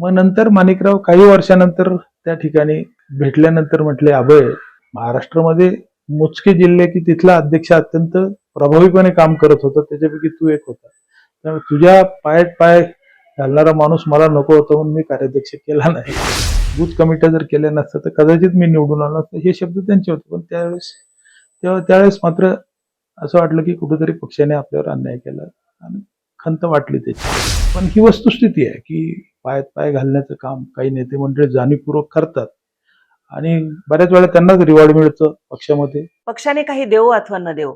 मग नंतर माणिकराव काही वर्षानंतर त्या ठिकाणी भेटल्यानंतर म्हटले अभय महाराष्ट्रामध्ये मोजके जिल्हे की तिथला अध्यक्ष अत्यंत प्रभावीपणे काम करत होता त्याच्यापैकी तू एक होता. त्यामुळे तुझ्या पायात पाय घालणारा माणूस मला नको होता म्हणून मी कार्याध्यक्ष केला नाही. बूथ कमिट्या जर केल्या नसतं तर कदाचित मी निवडून आलो असतं हे शब्द त्यांचे होते. पण त्यावेळेस तेव्हा त्यावेळेस मात्र असं वाटलं की कुठेतरी पक्षाने आपल्यावर अन्याय केला आणि खंत वाटली त्याची. पण ही वस्तुस्थिती आहे की पायात पाय घालण्याचं काम काही नेते मंडळी जाणीवपूर्वक करतात. आणि बऱ्याच वेळा त्यांनाच रिवॉर्ड मिळतं पक्षामध्ये. पक्षाने काही देवो अथवा न देवो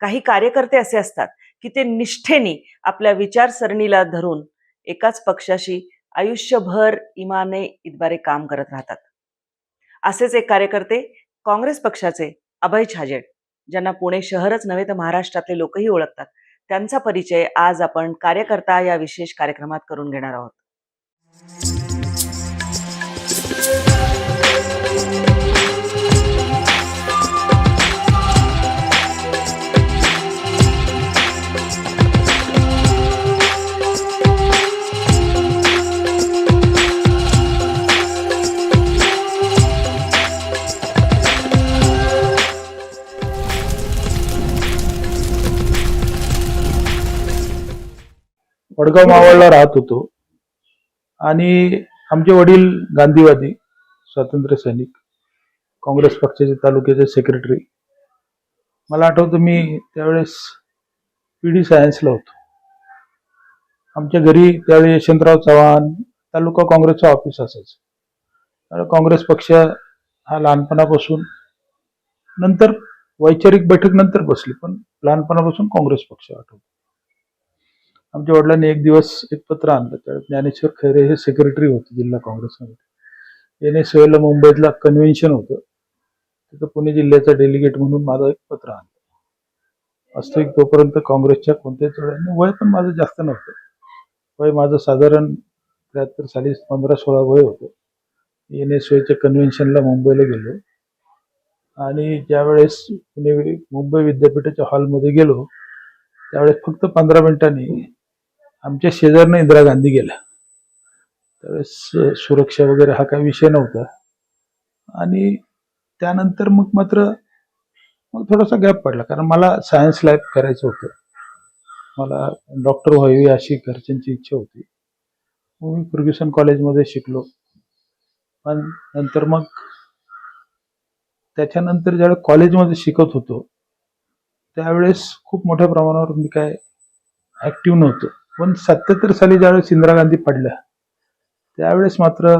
काही कार्यकर्ते असे असतात की ते निष्ठेने आपल्या विचारसरणीला धरून एकाच पक्षाशी आयुष्यभर इमाने इतबारे काम करत राहतात. असेच एक कार्यकर्ते काँग्रेस पक्षाचे अभय छाजेड ज्यांना पुणे शहरच नव्हे तर महाराष्ट्रातले लोकही ओळखतात. त्यांचा परिचय आज आपण कार्यकर्ता या विशेष कार्यक्रमात करून घेणार आहोत. वडगाव मावळला राहत होतो. आणि आमचे वडील गांधीवादी स्वातंत्र्य सैनिक काँग्रेस पक्षाचे तालुक्याचे सेक्रेटरी मला आठवतं मी त्यावेळेस पी डी सायन्सला होतो. आमच्या घरी त्यावेळी यशवंतराव चव्हाण तालुका काँग्रेसचं ऑफिस असायचं. त्यावेळेस काँग्रेस पक्ष हा लहानपणापासून नंतर वैचारिक बैठक नंतर बसली पण लहानपणापासून काँग्रेस पक्ष आठवतो. आमच्या वडिलांनी एक दिवस एक पत्र आणलं. त्यावेळी ज्ञानेश्वर खैरे हे सेक्रेटरी होते जिल्हा काँग्रेसमध्ये. एन एस ला मुंबईतला कन्व्हेन्शन होतं. तिथं पुणे जिल्ह्याचा डेलिगेट म्हणून माझं एक पत्र आणलं. वास्तविक तोपर्यंत काँग्रेसच्या कोणत्याच वय पण माझं जास्त नव्हतं. वय माझं साधारण त्र्याहत्तर साली पंधरा सोळा वय होतं. एन एस च्या कन्व्हेन्शनला मुंबईला गेलो. आणि ज्यावेळेस पुणे मुंबई विद्यापीठाच्या हॉलमध्ये गेलो त्यावेळेस फक्त पंधरा मिनिटांनी आमच्या शेजारनं इंदिरा गांधी गेल्या त्यावेळेस सुरक्षा वगैरे हा काही विषय नव्हता. आणि त्यानंतर मग मात्र मग थोडासा गॅप पडला. कारण मला सायन्स लॅब करायचं होतं. मला डॉक्टर व्हावी अशी घरच्यांची इच्छा होती. मग मी फर्ग्युसन कॉलेजमध्ये शिकलो. पण नंतर मग त्याच्यानंतर ज्यावेळेस कॉलेजमध्ये शिकत होतो त्यावेळेस खूप मोठ्या प्रमाणावर मी काय ॲक्टिव्ह नव्हतो. पण सत्याहत्तर साली ज्यावेळेस इंदिरा गांधी पडल्या त्यावेळेस मात्र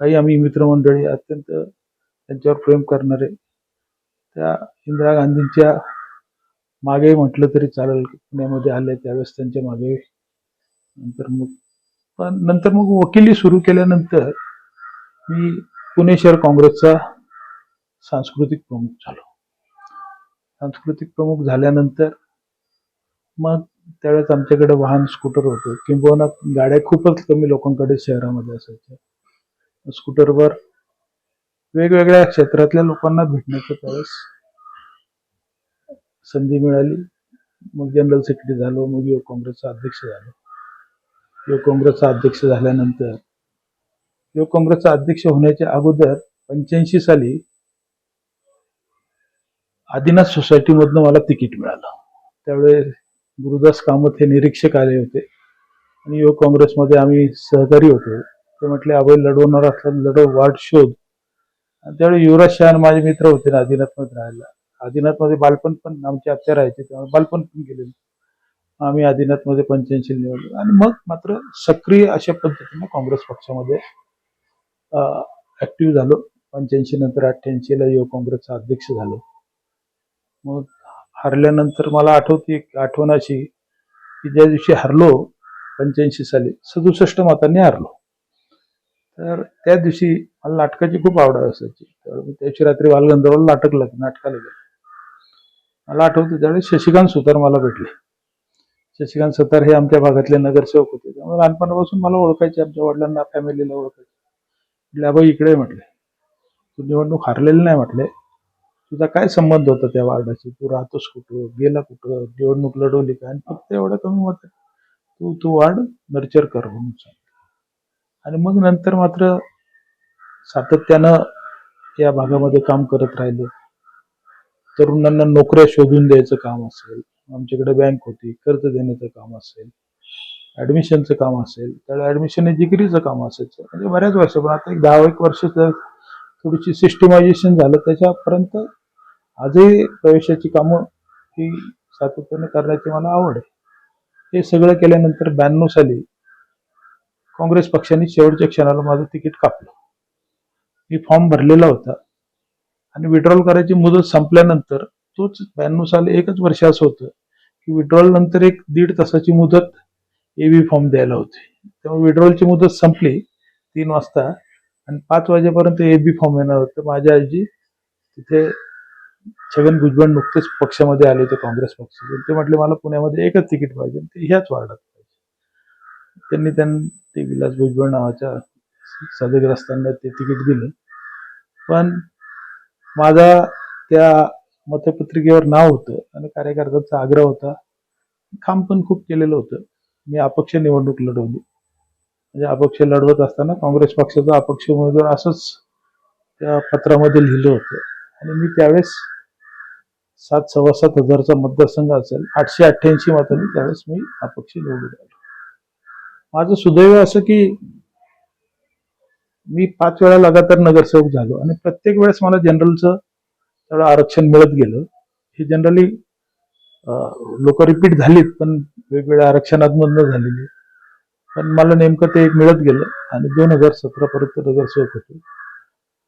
काही आम्ही मित्रमंडळी अत्यंत त्यांच्यावर प्रेम करणारे त्या इंदिरा गांधींच्या मागे म्हटलं तरी चालेल पुण्यामध्ये आले त्यावेळेस त्यांच्या मागे. नंतर मग पण नंतर मग वकिली सुरू केल्यानंतर मी पुणे शहर काँग्रेसचा सांस्कृतिक प्रमुख झालो. सांस्कृतिक प्रमुख झाल्यानंतर मग त्यावेळेस आमच्याकडे वाहन स्कूटर होतं. किंबहुना गाड्या खूपच कमी लोकांकडे शहरामध्ये असायच्या. स्कूटरवर वेगवेगळ्या क्षेत्रातल्या लोकांना भेटण्याचं त्यावेळेस संधी मिळाली. मग जनरल सेक्रेटरी झालो मग युवक काँग्रेसचा अध्यक्ष झालो. युवक काँग्रेसचा अध्यक्ष झाल्यानंतर युवक काँग्रेसचा अध्यक्ष होण्याच्या अगोदर पंच्याऐंशी साली आदिनाथ सोसायटीमधनं मला तिकीट मिळालं. त्यावेळेस गुरुदास कामत हे निरीक्षक आले होते. आणि युवक काँग्रेसमध्ये आम्ही सहकारी होतो. ते म्हटले अभय लढवणार असला लढव वाट शोध. आणि त्यावेळी युवराज शहा माझे मित्र होते ना आदिनाथमध्ये राहायला. आदिनाथमध्ये बालपण पण आमची आत्या राहायचे त्यामुळे बालपण पण गेले. आम्ही आदिनाथमध्ये पंच्याऐंशी निवडलो. आणि मग मात्र सक्रिय अशा पद्धतीने काँग्रेस पक्षामध्ये ऍक्टिव्ह झालो. पंच्याऐंशी नंतर अठ्ठ्याऐंशीला युवक काँग्रेसचा अध्यक्ष झालो. मग हरल्यानंतर मला आठवते एक आठवण अशी की ज्या दिवशी हरलो पंच्याऐंशी साली सदुसष्ट मतांनी हरलो. तर त्या दिवशी मला नाटकाची खूप आवड असायची. तर मी त्याची रात्री बालगंधर्वला नाटक लाग नाटकाला गेलं मला आठवतं त्यावेळेस शशिकांत सुतार मला भेटले. शशिकांत सुतार हे आमच्या भागातले नगरसेवक होते. त्यामुळे लहानपणापासून मला ओळखायचे आमच्या वडिलांना फॅमिलीला ओळखायचे. म्हटले अबाई इकडे म्हटले. तू निवडणूक हारलेली नाही म्हटले. तुझा काय संबंध होता त्या वार्डाशी? तू राहतोस कुठं? गेला कुठं? निवडणूक लढवली का? आणि फक्त एवढं कमी मत तू तू वार्ड नर्चर कर म्हणून सांग आणि मग नंतर मात्र सातत्यानं या भागामध्ये काम करत राहिलो. तरुणांना नोकऱ्या शोधून द्यायचं काम असेल आमच्याकडे बँक होती कर्ज देण्याचं काम असेल ऍडमिशनचं काम असेल त्याला ऍडमिशन डिग्रीचं काम असायचं. म्हणजे बऱ्याच वर्ष पण आता एक दहा एक वर्ष थोडीशी सिस्टमायझेशन झालं त्याच्यापर्यंत आजही प्रवेशाची कामं ही सातत्याने करण्याची मला आवड आहे. हे सगळं केल्यानंतर ब्याण्णव साली काँग्रेस पक्षाने शेवटच्या क्षणाला माझं तिकीट कापलं. मी फॉर्म भरलेला होता आणि विड्रॉल करायची मुदत संपल्यानंतर तोच ब्याण्णव साल एकच वर्ष असं होतं की विड्रॉल नंतर एक दीड तासाची मुदत एबी फॉर्म द्यायला होती. त्यामुळे विड्रॉलची मुदत संपली तीन वाजता. आणि पाच वाजेपर्यंत ए बी फॉर्म येणार होतं. माझ्या आजी तिथे छगन भुजबळ नुकतेच पक्षामध्ये आले होते काँग्रेस पक्षाचे ते म्हटले मला पुण्यामध्ये एकच तिकीट पाहिजे ते ह्याच वार्डात पाहिजे. त्यांनी त्यांनी ते विलास भुजबळ नावाच्या सदग्रस्तांना ते तिकीट दिलं. पण माझा त्या मतपत्रिकेवर नाव होतं आणि कार्यकर्त्यांचा आग्रह होता. काम पण खूप केलेलं होतं. मी अपक्ष निवडणूक लढवली. म्हणजे अपक्ष लढवत असताना काँग्रेस पक्षाचा अपक्ष उमेदवार असंच त्या पत्रामध्ये लिहिलं होतं. आणि मी त्यावेळेस सात सव्वा सात हजारचा मतदारसंघ असेल आठशे अठ्ठ्याऐंशी मतांनी त्यावेळेस मी अपक्ष निवडून आलो. माझं सुदैव असं की मी पाच वेळा लगातार नगरसेवक झालो आणि प्रत्येक वेळेस मला जनरलचं तेवढं आरक्षण मिळत गेलं. हे जनरली लोक रिपीट झालीत पण वेगवेगळ्या आरक्षणातमधनं झालेली. पण मला नेमकं ते एक मिळत गेलं. आणि दोन हजार सतरा पर्यंत नगरसेवक होतो.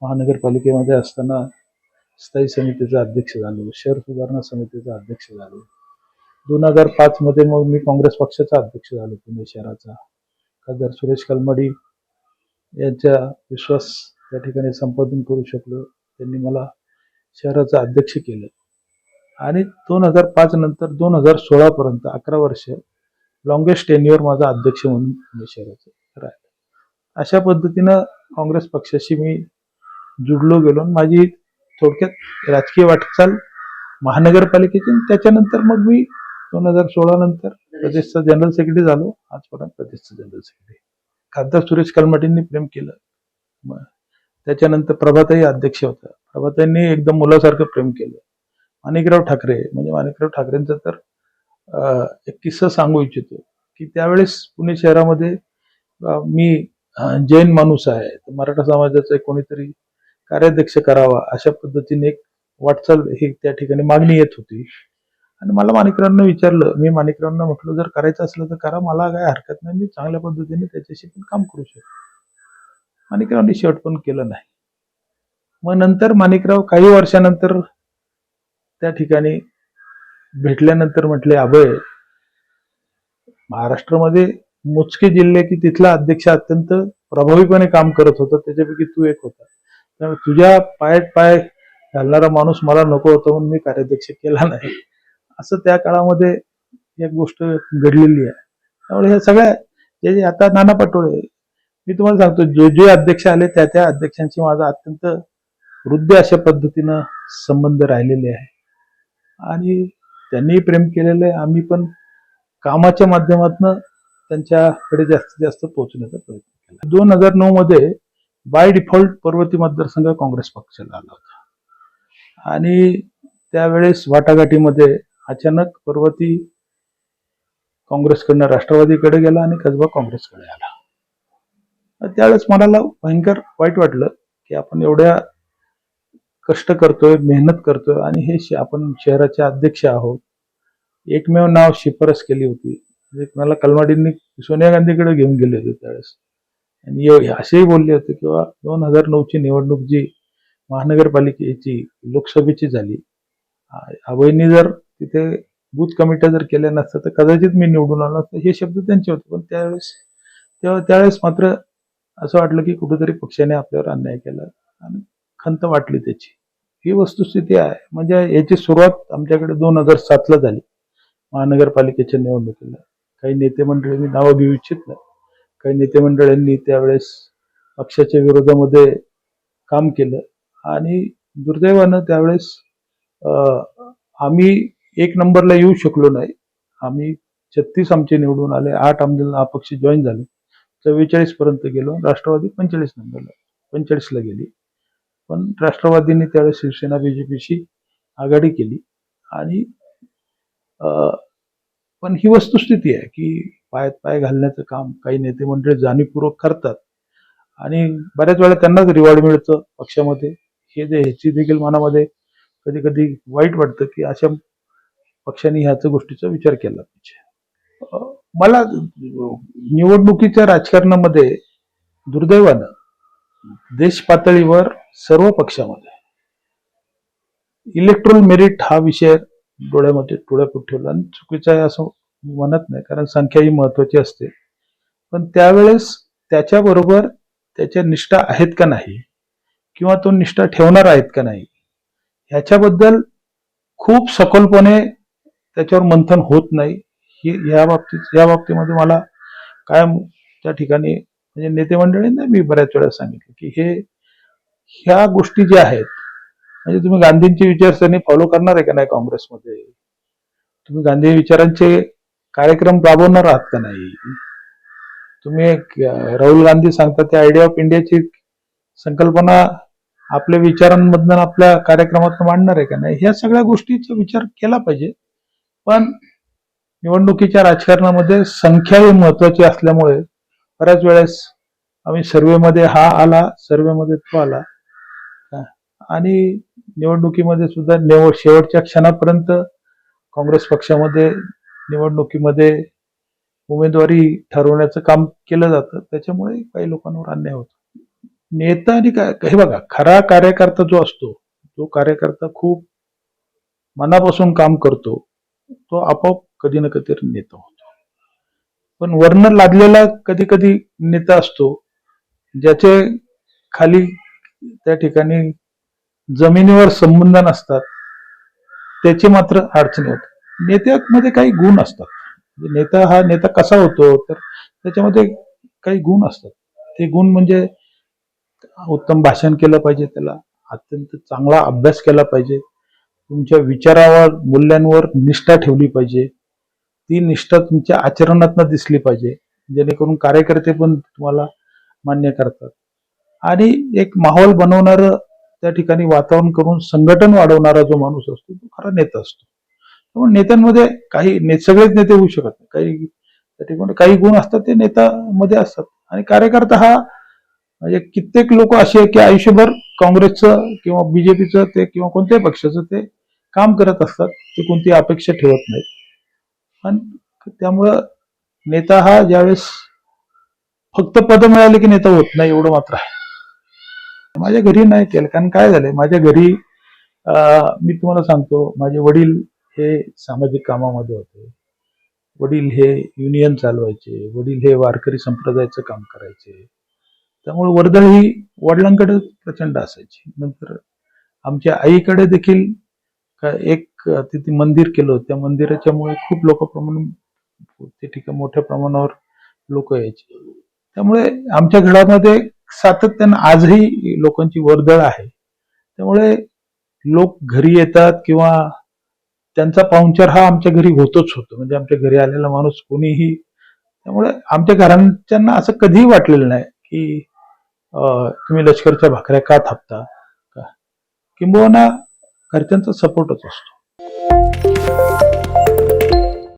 महानगरपालिकेमध्ये असताना स्थायी समितीचा अध्यक्ष झालो. शहर सुधारणा समितीचा अध्यक्ष झालो. दोन हजार पाच मध्ये मग मी काँग्रेस पक्षाचा अध्यक्ष झालो पुणे शहराचा. खासदार सुरेश कलमडी यांच्या विश्वास त्या ठिकाणी संपादन करू शकलो. त्यांनी मला शहराचं अध्यक्ष केलं. आणि दोन हजार पाच नंतर दोन हजार सोळा पर्यंत अकरा वर्ष लॉंगेस्ट टेन्युअर माझा अध्यक्ष म्हणून पुणे शहराचं राहिलं. अशा पद्धतीनं काँग्रेस पक्षाशी मी जुडलो गेलो आणि माझी थोडक्यात राजकीय वाटचाल महानगरपालिकेची त्याच्यानंतर मग मी दोन हजार सोळा नंतर प्रदेशचा जनरल सेक्रेटरी झालो. आजपर्यंत प्रदेशचा जनरल सेक्रेटरी खासदार सुरेश कलमाटींनी प्रेम केलं. मग त्याच्यानंतर प्रभाताई अध्यक्ष होता प्रभाताईंनी एकदम मुलासारखं प्रेम केलं. माणिकराव ठाकरे म्हणजे माणिकराव ठाकरेंचा तर एक किस्सा सांगू इच्छितो की त्यावेळेस पुणे शहरामध्ये मी जैन माणूस आहे. तर मराठा समाजाचा कोणीतरी कार्याध्यक्ष करावा अशा पद्धतीने एक वाटचाल ही त्या ठिकाणी मागणी येत होती. आणि मला माणिकरावांना विचारलं मी माणिकरावांना म्हटलं जर करायचं असलं तर करा मला काय हरकत नाही मी चांगल्या पद्धतीने त्याच्याशी पण काम करू शकतो. माणिकरावांनी शेवट पण केलं नाही. मग नंतर माणिकराव काही वर्षानंतर त्या ठिकाणी भेटल्यानंतर म्हटले अभय महाराष्ट्रामध्ये मोजके जिल्हे की तिथला अध्यक्ष अत्यंत प्रभावीपणे काम करत होता त्याच्यापैकी तू एक होता. त्यामुळे तुझ्या पायात पाय घालणारा माणूस मला नको होता म्हणून मी कार्याध्यक्ष केला नाही. असं त्या काळामध्ये एक गोष्ट घडलेली आहे. त्यामुळे ह्या सगळ्या जे जे आता नाना पटोळे मी तुम्हाला सांगतो जे जे अध्यक्ष आले त्या त्या अध्यक्षांशी माझा अत्यंत वृद्ध अशा पद्धतीनं संबंध राहिलेले आहे. आणि त्यांनीही प्रेम केलेलं आहे. आम्ही पण कामाच्या माध्यमातून त्यांच्याकडे जास्तीत जास्त पोहोचण्याचा प्रयत्न केला. दोन हजार नऊ मध्ये बाय डिफॉल्ट पर्वती मतदारसंघ काँग्रेस पक्षाला आला होता. आणि त्यावेळेस वाटाघाटीमध्ये अचानक पर्वती काँग्रेसकडनं राष्ट्रवादीकडे गेला आणि कसबा काँग्रेसकडे आला. त्यावेळेस मनाला भयंकर वाईट वाटलं की आपण एवढ्या कष्ट करतोय मेहनत करतोय आणि हे श- आपण शहराचे अध्यक्ष आहोत. एकमेव नाव शिफारस केली होती. म्हणजे मला कलमाडींनी सोनिया गांधीकडे घेऊन गेले होते त्यावेळेस. आणि असेही बोलले होते किंवा दोन हजार नऊची निवडणूक जी महानगरपालिकेची लोकसभेची झाली अभयनी जर तिथे बूथ कमिट्या जर केल्या नसत्या तर कदाचित मी निवडून आलो असतो. हे शब्द त्यांचे होते. पण त्यावेळेस तेव्हा त्यावेळेस मात्र असं वाटलं की कुठेतरी पक्षाने आपल्यावर अन्याय केला. आणि खंत वाटली त्याची. ही वस्तुस्थिती आहे. म्हणजे याची सुरुवात आमच्याकडे दोन हजार सातला झाली. महानगरपालिकेच्या निवडणुकीला. काही नेते मंडळींनी नावं घेऊ इच्छित नाही. काही नेते मंडळींनी त्यावेळेस पक्षाच्या विरोधामध्ये काम केलं. आणि दुर्दैवानं त्यावेळेस आम्ही एक नंबरला येऊ शकलो नाही. आम्ही छत्तीस आमचे निवडून आले. आठ आमदार अपक्ष जॉईन झाले. चव्वेचाळीस पर्यंत गेलो. राष्ट्रवादी पंचेचाळीस नंबरला पंचेचाळीसला गेली. पण राष्ट्रवादीने त्यावेळेस शिवसेना बीजेपीशी आघाडी केली. आणि पण ही वस्तुस्थिती आहे की पायात पाय घालण्याचं काम काही नेते मंडळी जाणीवपूर्वक करतात. आणि बऱ्याच वेळा त्यांनाच रिवॉर्ड मिळतं पक्षामध्ये. हे जे ह्याची देखील मनामध्ये कधी कधी वाईट वाटतं की अशा पक्षांनी ह्याच गोष्टीचा विचार केला पाहिजे. मला निवडणुकीच्या राजकारणामध्ये दुर्दैवानं देश पातळीवर सर्व पक्षामध्ये. इलेक्ट्रोल मेरिट हा विषय डोळ्यामध्ये डोळ्यापुढे ठेवला आणि चुकीचा आहे असं म्हणत नाही कारण संख्या ही महत्वाची असते. पण त्यावेळेस त्याच्याबरोबर त्याच्या निष्ठा आहेत का नाही किंवा तो निष्ठा ठेवणार आहेत का नाही ह्याच्याबद्दल खूप सखोलपणे त्याच्यावर मंथन होत नाही. ही या बाबतीत या बाबतीमध्ये मला कायम त्या ठिकाणी म्हणजे नेते मंडळींना मी बऱ्याच वेळा सांगितलं की हे ह्या गोष्टी ज्या आहेत म्हणजे तुम्ही गांधींची विचारसरणी फॉलो करणार आहे का नाही काँग्रेसमध्ये? तुम्ही गांधी विचारांचे कार्यक्रम राबवणार आहात का नाही? तुम्ही राहुल गांधी सांगतात त्या आयडिया ऑफ इंडियाची संकल्पना आपल्या विचारांमधनं आपल्या कार्यक्रमात मांडणार आहे का नाही? ह्या सगळ्या गोष्टीचा विचार केला पाहिजे. पण निवडणुकीच्या राजकारणामध्ये संख्या ही महत्वाची असल्यामुळे बऱ्याच वेळेस आम्ही सर्वेमध्ये हा आला सर्वेमध्ये तो आला. आणि निवडणुकीमध्ये सुद्धा निवड शेवटच्या क्षणापर्यंत काँग्रेस पक्षामध्ये निवडणुकीमध्ये उमेदवारी ठरवण्याचं काम केलं जातं. त्याच्यामुळे काही लोकांवर अन्याय होतो. नेता आणि काय हे बघा खरा कार्यकर्ता जो असतो तो कार्यकर्ता खूप मनापासून काम करतो तो आपोआप कधी ना कधी नेता. होतो पण वर्ण लादलेला कधी कधी नेता असतो ज्याचे खाली त्या ठिकाणी जमिनीवर संबंध नसतात त्याची मात्र अडचणी होत नेत्यामध्ये काही गुण असतात. म्हणजे नेता हा नेता कसा होतो तर त्याच्यामध्ये काही गुण असतात. ते गुण म्हणजे उत्तम भाषण केलं पाहिजे त्याला अत्यंत चांगला अभ्यास केला पाहिजे तुमच्या विचारावर मूल्यांवर निष्ठा ठेवली पाहिजे. ती निष्ठा तुमच्या आचरणातनं दिसली पाहिजे. जेणेकरून कार्यकर्ते पण तुम्हाला मान्य करतात. आणि एक माहोल बनवणार त्या ठिकाणी वातावरण करून संघटन वाढवणारा जो माणूस असतो तो खरा नेता असतो. त्यामुळे नेत्यांमध्ये काही ने सगळेच नेते होऊ शकत नाही. काही त्या ठिकाणी काही गुण असतात ते नेत्यामध्ये असतात. आणि कार्यकर्ता हा म्हणजे कित्येक लोक असे आहे की आयुष्यभर काँग्रेसचं किंवा बीजेपीचं ते किंवा कोणत्याही पक्षाचं ते काम करत असतात ते कोणती अपेक्षा ठेवत नाहीत. आणि त्यामुळं नेता हा ज्यावेळेस फक्त पद मिळाले की नेता होत नाही एवढं मात्र आहे. माझ्या घरी नाही केलं कारण काय झालंय माझ्या घरी मी तुम्हाला सांगतो माझे वडील हे सामाजिक कामामध्ये होते. वडील हे युनियन चालवायचे वडील हे वारकरी संप्रदायाचं काम करायचे. त्यामुळे वर्दळ ही वडिलांकडे प्रचंड असायची. नंतर आमच्या आईकडे देखील एक तिथे मंदिर केलं होतं. त्या मंदिराच्यामुळे खूप लोक प्रमाण ते ठिकाण मोठ्या प्रमाणावर लोक यायचे. त्यामुळे आमच्या घरामध्ये सातत्यानं आजही लोकांची वर्दळ आहे. त्यामुळे लोक घरी येतात किंवा त्यांचा पाहुणचार हा आमच्या घरी होतोच होतो. म्हणजे आमच्या घरी आलेला माणूस कोणीही त्यामुळे आमच्या घरांच्यांना असं कधीही वाटलेलं नाही की तुम्ही लष्करच्या भाकऱ्या का थापता? का? किंबहुना घरच्यांचा सपोर्टच असतो. Música